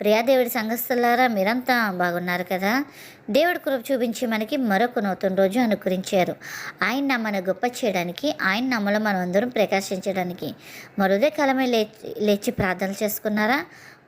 ప్రియా దేవుడి మీరంతా బాగున్నారు కదా? దేవుడి కృప చూపించి మనకి మరొక నూతన రోజు అనుకరించారు. ఆయన నమ్మను గొప్ప చేయడానికి ఆయన నమ్మలో మనం అందరం ప్రకాశించడానికి. మరుదే కాలమే లేచి లేచి ప్రార్థన చేసుకున్నారా?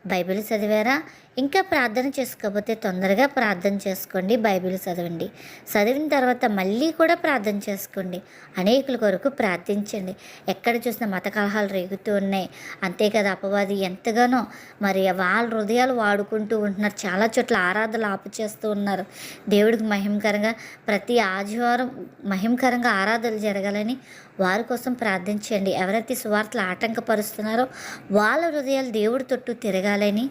బైబిల్ చదివారా? ఇంకా ప్రార్థన చేసుకోకపోతే తొందరగా ప్రార్థన చేసుకోండి బైబిల్ చదవండి. చదివిన తర్వాత మళ్ళీ కూడా ప్రార్థన చేసుకోండి. అనేకుల కొరకు ప్రార్థించండి. ఎక్కడ చూసినా మత కలహాలు రేగుతూ ఉన్నాయి. అంతే కదా అపవాది ఎంతగానో మరి వాళ్ళ హృదయాలు వాడుకుంటూ ఉంటున్నారు. చాలా చోట్ల ఆరాధనలు ఆపు చేస్తూ ఉన్నారు. దేవుడికి మహిమకరంగా ప్రతి ఆదివారం మహిమకరంగా ఆరాధనలు జరగాలని వారి కోసం ప్రార్థించండి. ఎవరైతే సువార్తలు ఆటంకపరుస్తున్నారో వాళ్ళ హృదయాలు దేవుడి తొట్టు తిరగాలని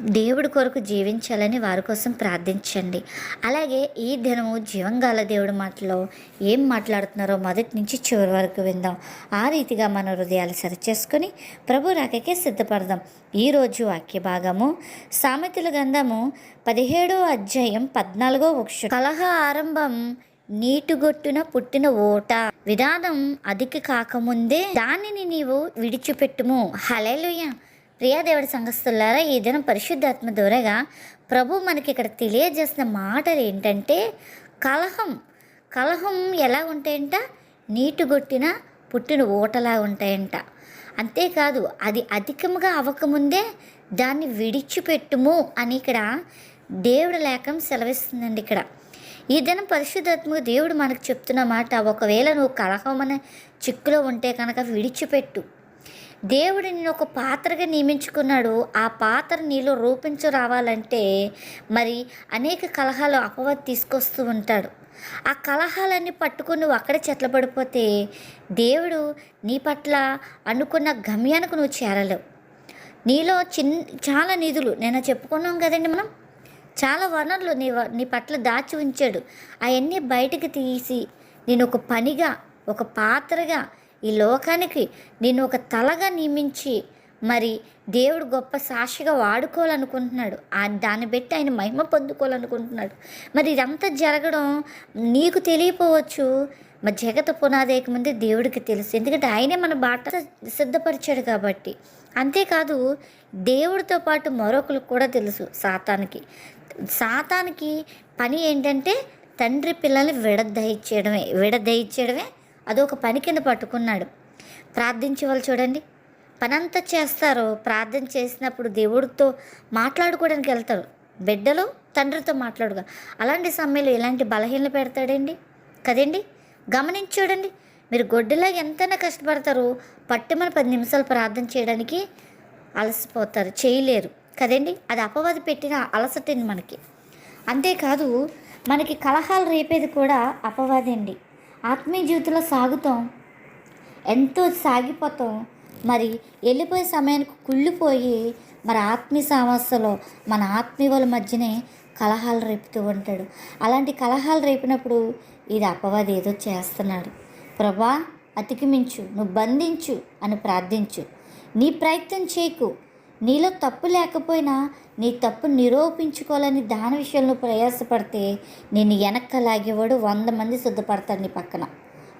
దేవుడి కొరకు జీవించాలని వారి కోసం ప్రార్థించండి. అలాగే ఈ దినము జీవంగాల దేవుడి మాటలో ఏం మాట్లాడుతున్నారో మొదటి నుంచి చివరి వరకు విందాం. ఆ రీతిగా మన హృదయాలు సరిచేసుకొని ప్రభు రాకకే సిద్ధపడదాం. ఈరోజు వాక్య భాగము సామెతల గంధము పదిహేడో అధ్యాయం పద్నాలుగో వృక్ష కలహ ఆరంభం నీటుగొట్టున పుట్టిన ఓట విధానం అధిక కాకముందే దానిని నీవు విడిచిపెట్టుము. హలేలుయ్య ప్రియాదేవుడి సంఘస్థులారా ఈ దినం పరిశుద్ధాత్మ దూరగా ప్రభు మనకి ఇక్కడ తెలియజేసిన మాటలు ఏంటంటే కలహం. కలహం ఎలా ఉంటాయంట? నీటుగొట్టిన పుట్టిన ఓటలా ఉంటాయంట. అంతేకాదు అది అధికంగా అవ్వకముందే దాన్ని విడిచిపెట్టుము అని ఇక్కడ దేవుడు లేఖం సెలవిస్తుందండి ఇక్కడ. ఈ దినం పరిశుద్ధాత్మక దేవుడు మనకు చెప్తున్న మాట ఒకవేళ నువ్వు కలహం అనే చిక్కులో ఉంటే కనుక విడిచిపెట్టు. దేవుడు నేను ఒక పాత్రగా నియమించుకున్నాడు. ఆ పాత్ర నీలో రూపించు రావాలంటే మరి అనేక కలహాలు అపవాది తీసుకొస్తూ ఉంటాడు. ఆ కలహాలన్నీ పట్టుకుని నువ్వు అక్కడే చెట్లబడిపోతే దేవుడు నీ పట్ల అనుకున్న గమ్యానికి నువ్వు చేరలేవు. నీలో చిన్ చాలా నిధులు నేను చెప్పుకున్నాం కదండి మనం? చాలా వనరులు నీ వ- నీ పట్ల దాచి ఉంచాడు. అవన్నీ బయటికి తీసి నేను ఒక పనిగా ఒక పాత్రగా ఈ లోకానికి నేను ఒక తలగా నియమించి మరి దేవుడు గొప్ప సాక్షిగా వాడుకోవాలనుకుంటున్నాడు. ఆ దాన్ని బట్టి ఆయన మహిమ పొందుకోవాలనుకుంటున్నాడు. మరి ఇదంతా జరగడం నీకు తెలియపోవచ్చు. మరి జగత పునాదేక ముందే దేవుడికి తెలుసు. ఎందుకంటే ఆయనే మన బాట సిద్ధపరిచాడు కాబట్టి. అంతేకాదు దేవుడితో పాటు మరొకరికి కూడా తెలుసు సాతానికి. సాతానికి పని ఏంటంటే తండ్రి పిల్లల్ని విడదయించడమే విడదయించడమే అదొక పని కింద పట్టుకున్నాడు. ప్రార్థించే వాళ్ళు చూడండి. పనంతా చేస్తారు ప్రార్థన చేసినప్పుడు దేవుడితో మాట్లాడుకోవడానికి వెళ్తారు. బిడ్డలు తండ్రితో మాట్లాడుగా. అలాంటి సమయంలో ఎలాంటి బలహీనలు పెడతాడండి? కదండి? గమనించి చూడండి. మీరు గొడ్డులా ఎంతైనా కష్టపడతారు పట్టుమని పది నిమిషాలు ప్రార్థన చేయడానికి అలసిపోతారు చేయలేరు. కదండి? అది అపవాది పెట్టిన అలసటండి మనకి. అంతేకాదు మనకి కలహాలు రేపేది కూడా అపవాదండి. అండి ఆత్మీయ జీవితంలో సాగుతాం. ఎంతో సాగిపోతాం. మరి వెళ్ళిపోయే సమయానికి కుళ్ళిపోయి మరి ఆత్మీయ సమస్యలో మన ఆత్మీయుల వాళ్ళ మధ్యనే కలహాలు రేపుతూ ఉంటాడు. అలాంటి కలహాలు రేపినప్పుడు ఇది అపవాది ఏదో చేస్తున్నాడు. ప్రభా అతికిమించు నువ్వు బంధించు అని ప్రార్థించు. నీ ప్రయత్నం చేయకు. నీలో తప్పు లేకపోయినా నీ తప్పు నిరూపించుకోవాలని దాని విషయంలో ప్రయాసపడితే నేను వెనక్క లాగేవాడు వంద మంది సిద్ధపడతాడు నీ పక్కన.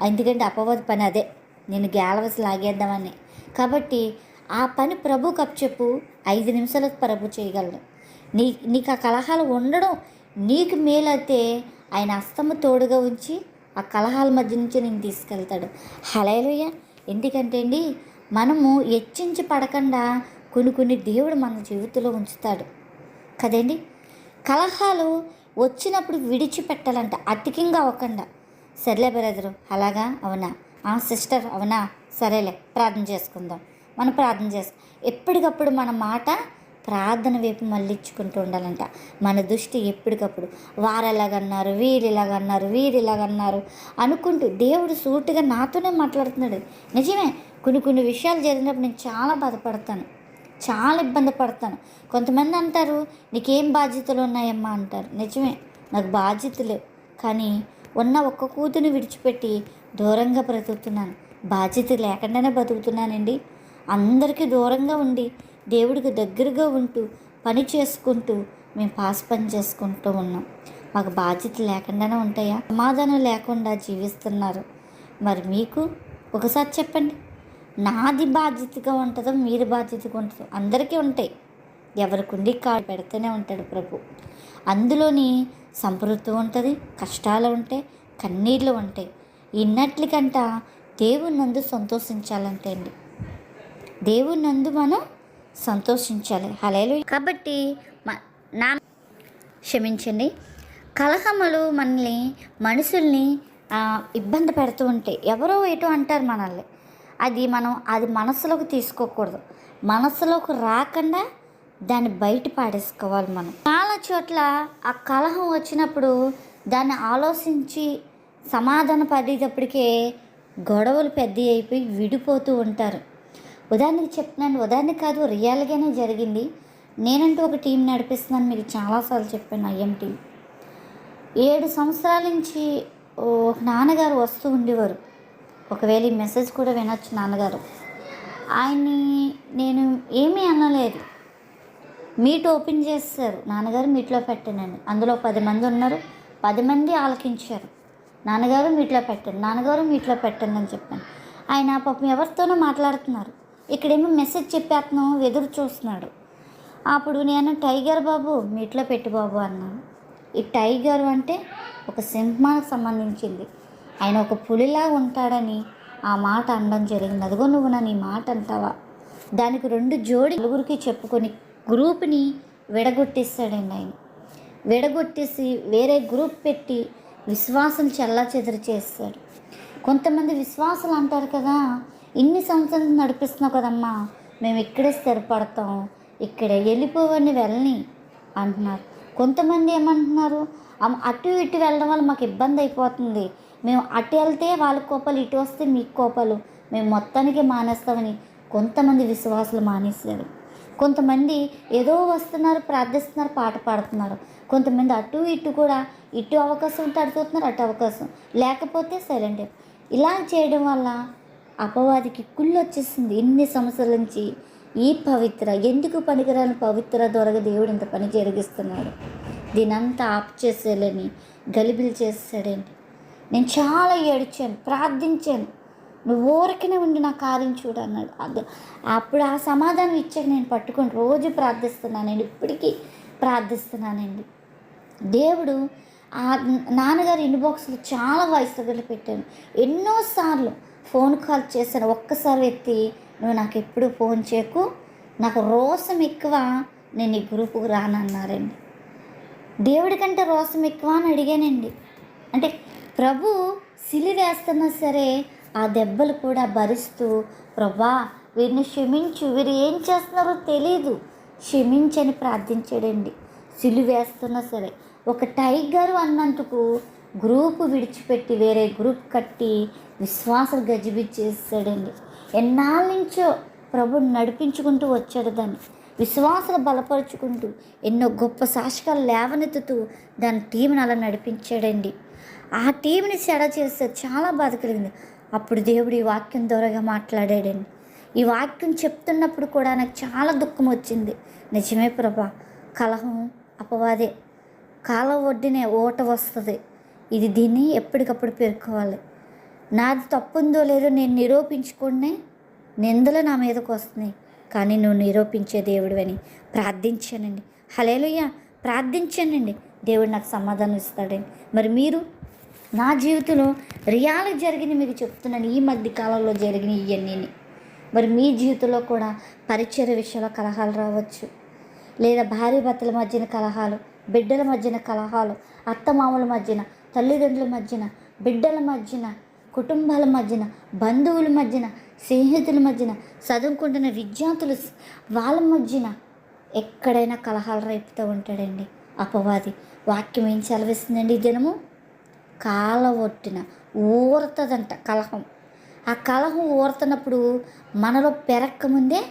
ఎందుకంటే అపవాది పని అదే. నేను గ్యాలవసి లాగేద్దామని. కాబట్టి ఆ పని ప్రభు కప్చెప్పు ఐదు నిమిషాలకు ప్రభు చేయగలడు. నీ నీకు ఆ కలహాలు ఉండడం నీకు మేలైతే ఆయన అస్తమ తోడుగా ఉంచి ఆ కలహాల మధ్య నుంచి నేను తీసుకెళ్తాడు. హలేలుయ్య ఎందుకంటే అండి మనము హెచ్చించి పడకుండా కొన్ని కొన్ని దేవుడు మన జీవితంలో ఉంచుతాడు. కదండి? కలహాలు వచ్చినప్పుడు విడిచిపెట్టాలంట. అతికింగా అవ్వకుండా. సర్లే బ్రదరు అలాగా? అవునా? ఆ సిస్టర్ అవునా? సరేలే ప్రార్థన చేసుకుందాం. మనం ప్రార్థన చేసు ఎప్పటికప్పుడు మన మాట ప్రార్థన వైపు మళ్ళించుకుంటూ ఉండాలంట. మన దృష్టి ఎప్పటికప్పుడు వారు ఎలాగన్నారు? వీరు ఇలాగన్నారు వీరు ఇలాగన్నారు అనుకుంటూ దేవుడు సూటిగా నాతోనే మాట్లాడుతున్నాడు. నిజమే కొన్ని కొన్ని విషయాలు జరిగినప్పుడు నేను చాలా బాధపడతాను. చాలా ఇబ్బంది పడతాను. కొంతమంది అంటారు నీకేం బాధ్యతలు ఉన్నాయమ్మా? అంటారు. నిజమే నాకు బాధ్యతలు కానీ ఉన్న ఒక్క కూతుని విడిచిపెట్టి దూరంగా బ్రతుకుతున్నాను. బాధ్యత లేకుండానే బతుకుతున్నానండి అందరికీ దూరంగా ఉండి దేవుడికి దగ్గరగా ఉంటూ పని చేసుకుంటూ మేము పాస్ పని చేసుకుంటూ ఉన్నాం. మాకు బాధ్యత లేకుండానే ఉంటాయా? సమాధానం లేకుండా జీవిస్తున్నారు. మరి మీకు ఒకసారి చెప్పండి. నాది బాధ్యతగా ఉంటుందో మీరు బాధ్యతగా ఉంటుందో అందరికీ ఉంటాయి. ఎవరికి కాడు పెడుతూనే ఉంటాడు ప్రభు. అందులోని సంపృద్ధి ఉంటుంది కష్టాలు ఉంటాయి కన్నీళ్ళు ఉంటాయి ఇన్నట్లకంట దేవుని నందు సంతోషించాలంటే అండి. దేవుని నందు మనం సంతోషించాలి. హలేలు కాబట్టి మ- నా క్షమించండి. కలహములు మనల్ని మనుషుల్ని ఇబ్బంది పెడుతూ ఉంటాయి. ఎవరో ఏటో అంటారు మనల్ని. అది మనం అది మనసులోకి తీసుకోకూడదు. మనసులోకి రాకుండా దాన్ని బయట పాడేసుకోవాలి మనం. చాలా చోట్ల ఆ కలహం వచ్చినప్పుడు దాన్ని ఆలోచించి సమాధాన పడేటప్పటికే గొడవలు పెద్ద అయిపోయి విడిపోతూ ఉంటారు. ఉదాహరణకి చెప్తున్నాను ఉదాహరణ కాదు రియల్గానే జరిగింది. నేనంటూ ఒక టీం నడిపిస్తున్నాను మీకు చాలాసార్లు చెప్పాను ఐఎం టీం ఏడు సంవత్సరాల నుంచి ఒక నాన్నగారు వస్తూ ఉండేవారు. ఒకవేళ ఈ మెసేజ్ కూడా వినొచ్చు నాన్నగారు. ఆయన్ని నేను ఏమీ అనలేదు. మీట్ ఓపెన్ చేస్తారు నాన్నగారు మీట్లో పెట్టానండి. అందులో పది మంది ఉన్నారు. పది మంది ఆలకించారు. నాన్నగారు మీట్లో పెట్టండి నాన్నగారు మీట్లో పెట్టండి అని చెప్పాను. ఆయన పాపం ఎవరితోనో మాట్లాడుతున్నారు. ఇక్కడేమో మెసేజ్ చెప్పేస్తున్నాం ఎదురు చూస్తున్నాడు. అప్పుడు నేను టైగర్ బాబు మీట్లో పెట్టు బాబు అన్నాను. ఈ టైగర్ అంటే ఒక సింహానికి సంబంధించింది. ఆయన ఒక పులిలా ఉంటాడని ఆ మాట అనడం జరిగింది. అదిగో నువ్వు నా ఈ మాట అంటావా? దానికి రెండు జోడి నలుగురికి చెప్పుకొని గ్రూప్ని విడగొట్టేస్తాడండి ఆయన. విడగొట్టేసి వేరే గ్రూప్ పెట్టి విశ్వాసం చల్లా చెదరు చేస్తాడు కొంతమంది విశ్వాసాలు అంటారు కదా ఇన్ని సంవత్సరాలు నడిపిస్తున్నావు కదమ్మా మేము ఇక్కడే స్థిరపడతాం ఇక్కడే వెళ్ళిపోవని వెళ్ళని అంటున్నారు. కొంతమంది ఏమంటున్నారు అటు ఇటు వెళ్ళడం వల్ల మాకు ఇబ్బంది అయిపోతుంది మేము అటు వెళ్తే వాళ్ళ కోపాలు ఇటు వస్తే మీకు కోపాలు. మేము మొత్తానికి మానేస్తామని కొంతమంది విశ్వాసులు మానేశారు. కొంతమంది ఏదో వస్తున్నారు ప్రార్థిస్తున్నారు పాట పాడుతున్నారు. కొంతమంది అటు ఇటు కూడా ఇటు అవకాశం ఉంటే అటు చూస్తున్నారు అటు అవకాశం. లేకపోతే సైలెంట్ ఇలా చేయడం వల్ల అపవాదికి కుళ్ళు వచ్చేసింది. ఎన్ని సంవత్సరాల నుంచి ఈ పవిత్ర ఎందుకు పనికిరాని పవిత్ర దొరక దేవుడు ఇంత పని జరిగిస్తున్నాడు? దీనంతా ఆప్ చేసేయాలని గలిబిలు చేసాడండి నేను చాలా ఏడ్చాను ప్రార్థించాను. నువ్వు ఊరికనే ఉండి నా కార్యం చూడు అన్నాడు. అది అప్పుడు ఆ సమాధానం ఇచ్చాక నేను పట్టుకొని రోజు ప్రార్థిస్తున్నానండి ఇప్పటికీ ప్రార్థిస్తున్నానండి. దేవుడు ఆ నాన్నగారి ఇన్బాక్స్లో చాలా వాయిస్ దగ్గర పెట్టాను. ఎన్నోసార్లు ఫోన్ కాల్ చేశాను ఒక్కసారి ఎత్తి నువ్వు నాకు ఎప్పుడు ఫోన్ చేయకు నాకు రోసం ఎక్కువ నేను ఈ గ్రూపుకు రానన్నారండి. దేవుడి కంటే రోసం ఎక్కువ అని అడిగానండి. అంటే ప్రభు సిలి వేస్తున్నా సరే ఆ దెబ్బలు కూడా భరిస్తూ ప్రభా వీరిని క్షమించు. వీరు ఏం చేస్తున్నారో తెలీదు. క్షమించని ప్రార్థించాడండి. సిలి వేస్తున్నా సరే ఒక టైగర్ అన్నందుకు గ్రూపు విడిచిపెట్టి వేరే గ్రూప్ కట్టి విశ్వాసం గజిబిచ్చేసాడండి. ఎన్నాళ్ళ నుంచో ప్రభు నడిపించుకుంటూ వచ్చాడు దాన్ని. విశ్వాసం బలపరుచుకుంటూ ఎన్నో గొప్ప సాక్షికాలు లేవనెత్తుతూ దాని టీంని అలా నడిపించాడండి. ఆ టీంని చెడ చేస్తే చాలా బాధ కలిగింది. అప్పుడు దేవుడు ఈ వాక్యం ద్వారాగా మాట్లాడాడండి. ఈ వాక్యం చెప్తున్నప్పుడు కూడా నాకు చాలా దుఃఖం వచ్చింది. నిజమే ప్రభా కలహం అపవాదే. కాల ఒడ్డినే ఓట వస్తుంది. ఇది దీన్ని ఎప్పటికప్పుడు పేర్కోవాలి. నాది తప్పుందో లేదో నేను నిరూపించుకునే నిందలు నా మీదకు వస్తున్నాయి. కానీ నువ్వు నిరూపించే దేవుడు అని ప్రార్థించానండి. హలేలుయ్య ప్రార్థించానండి. దేవుడు నాకు సమాధానం ఇస్తాడండి. మరి మీరు నా జీవితంలో రియాలిటీ జరిగింది మీకు చెప్తున్నాను. ఈ మధ్య కాలంలో జరిగిన ఇవన్నీ మరి మీ జీవితంలో కూడా పరిచయ విషయంలో కలహాలు రావచ్చు. లేదా భార్య భర్తల మధ్యన కలహాలు బిడ్డల మధ్యన కలహాలు అత్తమామల మధ్యన తల్లిదండ్రుల మధ్యన బిడ్డల మధ్యన కుటుంబాల మధ్యన బంధువుల మధ్యన స్నేహితుల మధ్యన చదువుకుంటున్న విద్యార్థులు వాళ్ళ మధ్యన ఎక్కడైనా కలహాలు రేపుతూ ఉంటాడండి. అపవాది వాక్యం ఏం సెలవిస్తుందండి ఈ దినము? కాల ఒట్టిన ఊరుతుందంట కలహం. ఆ కలహం ఊరుతున్నప్పుడు మనలో పెరక్క ముందే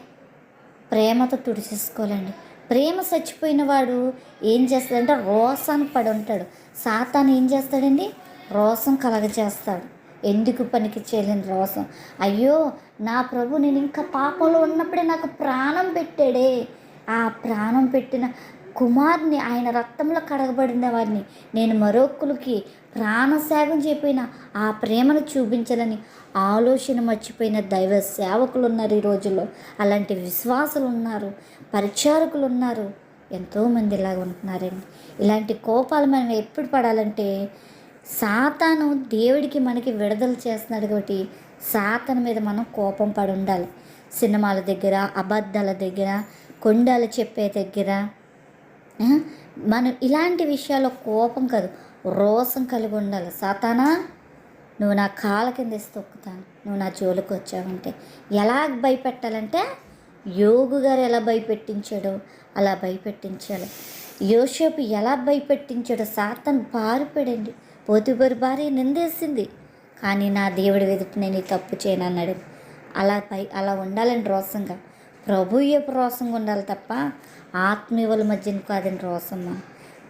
ప్రేమతో తుడిచేసుకోవాలండి. ప్రేమ చచ్చిపోయిన వాడు ఏం చేస్తాడంటే రోసాన్ని పడి ఉంటాడు. సాతాను ఏం చేస్తాడండి? రోసం కలగజేస్తాడు. ఎందుకు పనికి చేయలేని రోసం? అయ్యో నా ప్రభు నేను ఇంకా పాపంలో ఉన్నప్పుడే నాకు ప్రాణం పెట్టాడే. ఆ ప్రాణం పెట్టిన కుమార్ని ఆయన రక్తంలో కడగబడిన వారిని నేను మరొకరికి ప్రాణసేవం చెప్పిన ఆ ప్రేమను చూపించాలని ఆలోచన మర్చిపోయిన దైవ సేవకులు ఉన్నారు ఈ రోజుల్లో. అలాంటి విశ్వాసులు ఉన్నారు పరిచారకులు ఉన్నారు ఎంతోమంది ఇలాగ ఉంటున్నారండి. ఇలాంటి కోపాలు మనం ఎప్పుడు పడాలంటే సాతాను దేవుడికి మనకి విడుదల చేస్తున్నాడు కాబట్టి సాతాను మీద మనం కోపం పడి ఉండాలి. సినిమాల దగ్గర అబద్ధాల దగ్గర కొండలు చెప్పే దగ్గర మనం ఇలాంటి విషయాల్లో కోపం కాదు రోసం కలిగి ఉండాలి. సాతానా నువ్వు నా కాళ్ళ కింద తొక్కుతాను. నువ్వు నా జోలికి వచ్చావంటే ఎలా భయపెట్టాలంటే యోగు గారు ఎలా భయపెట్టించాడో అలా భయపెట్టించాలి. యోషపు ఎలా భయపెట్టించాడో సాతన్ పారిపడండి పోతుబరి భార్య నిందేసింది. కానీ నా దేవుడి వెదుపు నేను తప్పు చేయను అన్నాడు అలా పై అలా ఉండాలని రోసంగా ప్రభు రోసంగా ఉండాలి తప్ప ఆత్మీయుల మధ్యన కాదని రోసమ్మ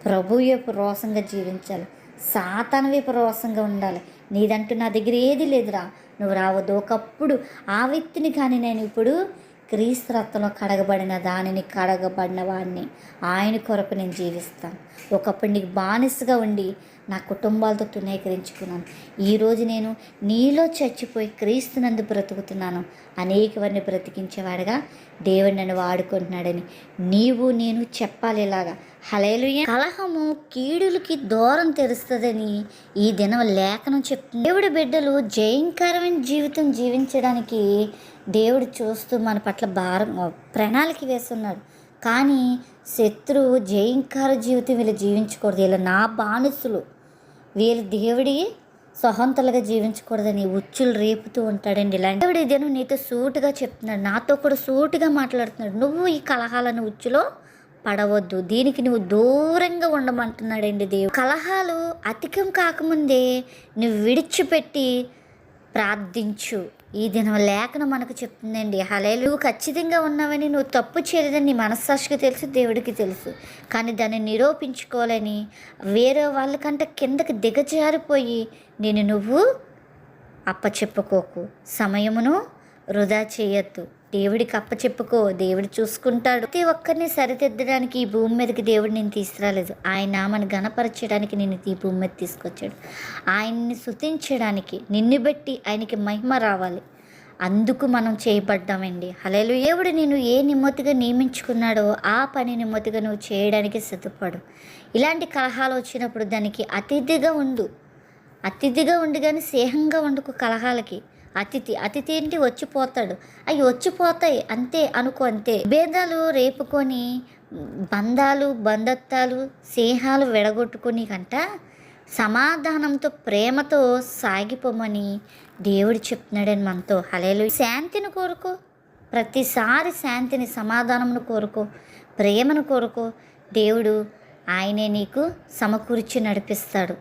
ప్రభు రోసంగా జీవించాలి? సాతాను వైపు రోసంగా ఉండాలి. నీదంటూ నా దగ్గర ఏది లేదురా. నువ్వు రావద్దు. ఒకప్పుడు ఆ వ్యక్తిని కానీ నేను ఇప్పుడు క్రీస్తు రక్తంలో కడగబడిన దానిని కడగబడిన వాడిని. ఆయన కొరకు నేను జీవిస్తాను. ఒకప్పుడు నీకు బానిసగా ఉండి నా కుటుంబాలతో తునీకరించుకున్నాను ఈరోజు నేను నీలో చచ్చిపోయి క్రీస్తునందు బ్రతుకుతున్నాను. అనేకవన్నీ బ్రతికించేవాడుగా దేవుడు నన్ను వాడుకుంటున్నాడని. నీవు నేను చెప్పాలి ఇలాగా. హలేలుయ కలహము కీడులకి దూరం తెరుస్తుందని ఈ దినం లేఖనం చెప్తుంది. దేవుడి బిడ్డలు జయంకరమైన జీవితం జీవించడానికి దేవుడు చూస్తూ మన పట్ల భారం ప్రణాళిక వేస్తున్నాడు. కానీ శత్రువు జయంకార జీవితం వీళ్ళు జీవించకూడదు. వీళ్ళు నా బానిసులు. వీళ్ళు దేవుడి సొహంతలుగా జీవించకూడదని ఉచ్చులు రేపుతూ ఉంటాడండి. ఇలాంటి దేవుడు ఇదేను నీతో సూటుగా చెప్తున్నాడు. నాతో కూడా సూటుగా మాట్లాడుతున్నాడు. నువ్వు ఈ కలహాలను ఉచ్చులో పడవద్దు. దీనికి నువ్వు దూరంగా ఉండమంటున్నాడండి దేవుడు. కలహాలు అధికం కాకముందే నువ్వు విడిచిపెట్టి ప్రార్థించు. ఈ దినం లేఖను మనకు చెప్తుందండి హలే నువ్వు ఖచ్చితంగా ఉన్నావని నువ్వు తప్పు చేయలేదని నీ మనస్సాక్షికి తెలుసు దేవుడికి తెలుసు. కానీ దాన్ని నిరూపించుకోవాలని వేరే వాళ్ళకంటే కిందకి దిగజారిపోయి నేను నువ్వు అప్పచెప్పుకోకు. సమయమును వృధా చేయొద్దు. దేవుడికి అప్పచెప్పుకో దేవుడు చూసుకుంటాడు. ప్రతి ఒక్కరిని సరిదిద్దడానికి ఈ భూమి మీదకి దేవుడు నేను తీసుకురాలేదు. ఆయన మన గణపరచడానికి నేను ఈ భూమి మీద తీసుకొచ్చాడు. ఆయన్ని శుతించడానికి నిన్ను బట్టి ఆయనకి మహిమ రావాలి. అందుకు మనం చేయబడ్డామండి. హలేలు దేవుడు నేను ఏ నిమ్మతిగా నియమించుకున్నాడో ఆ పని నిమ్మతిగా నువ్వు చేయడానికి సిద్ధపడు. ఇలాంటి కలహాలు వచ్చినప్పుడు దానికి అతిథిగా ఉండు. అతిథిగా ఉండి కానీ స్నేహంగా వండుకో కలహాలకి. అతిథి అతిథి ఏంటి వచ్చిపోతాడు. అవి వచ్చిపోతాయి. అంతే అనుకో అంతే. భేదాలు రేపుకొని బంధాలు బంధత్వాలు స్నేహాలు విడగొట్టుకుని కంట సమాధానంతో ప్రేమతో సాగిపోమని దేవుడు చెప్తున్నాడని మనతో. హలేలు శాంతిని కోరుకో. ప్రతిసారి శాంతిని సమాధానమును కోరుకో. ప్రేమను కోరుకో. దేవుడు ఆయనే నీకు సమకూర్చి నడిపిస్తాడు.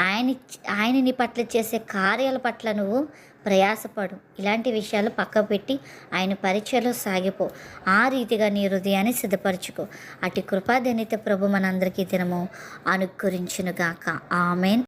ఆయన ఆయన నీ పట్ల చేసే కార్యాల పట్ల నువ్వు ప్రయాసపడు. ఇలాంటి విషయాలు పక్క పెట్టి ఆయన పరీక్షలో సాగిపో. ఆ రీతిగా నీ హృదయాన్ని సిద్ధపరచుకో. అటు కృపాధనిత ప్రభు మనందరికీ దినము అనుకరించునుగాక ఆమెన్.